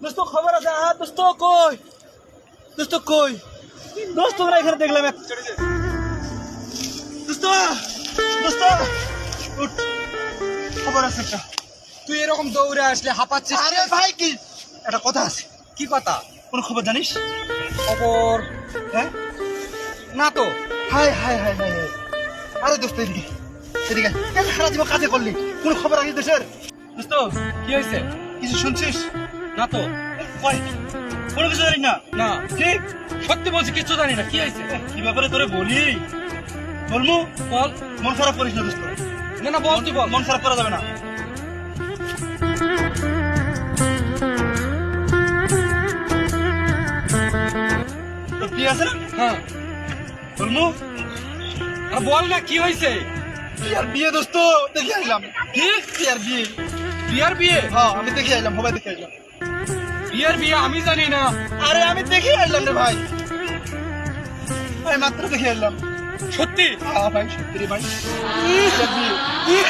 দোস্ত খবর আছে? হ্যাঁ দোস্ত কই? দোস্ত কই? দোস্ত তোমরা এখানে দেখলাম দোস্ত দোস্ত উঠ। খবর আছে একটা। তুই এরকম দৌড়ে আসলে হাঁপাচ্ছিস আরে ভাই কি? একটা কথা আছে। কি কথা? কোন খবর জানিস? খবর? হ্যাঁ? না তো। Hi hi hi hi hi. আরে দোস্ত এদিকে এদিকে। কেন সারা জীবন কাজে করলি? কোন খবর আছে দেশের দোস্ত কি হয়েছে? কিছু শুনছিস? না তো? কোনো কিছু জানিস না? না। ঠিক সত্যি বলছি কিচ্ছু জানি না কি হয়েছে কি ব্যাপারে তোরে বলি? বলব বল। মন খারাপ করিস না দোস্ত। না না বল তুই বল। মন খারাপ করা যাবে না। বিয়ে আছে না? হ্যাঁ। বলব আর বল না কি হয়েছে আর বিয়ে দোস্ত? দেখে আসলাম কি আর বিয়ে? বিয়ার বিয়ে? হ্যাঁ আমি দেখে আসলাম সবাই দেখে আসলাম। বিয়ার বিয়ে আমি জানি না। আরে আমি দেখে আসলাম রে ভাই। ভাই মাত্র দেখে আসলাম। সত্যি? হ্যাঁ ভাই সত্যি রে ভাই। বিয়ে।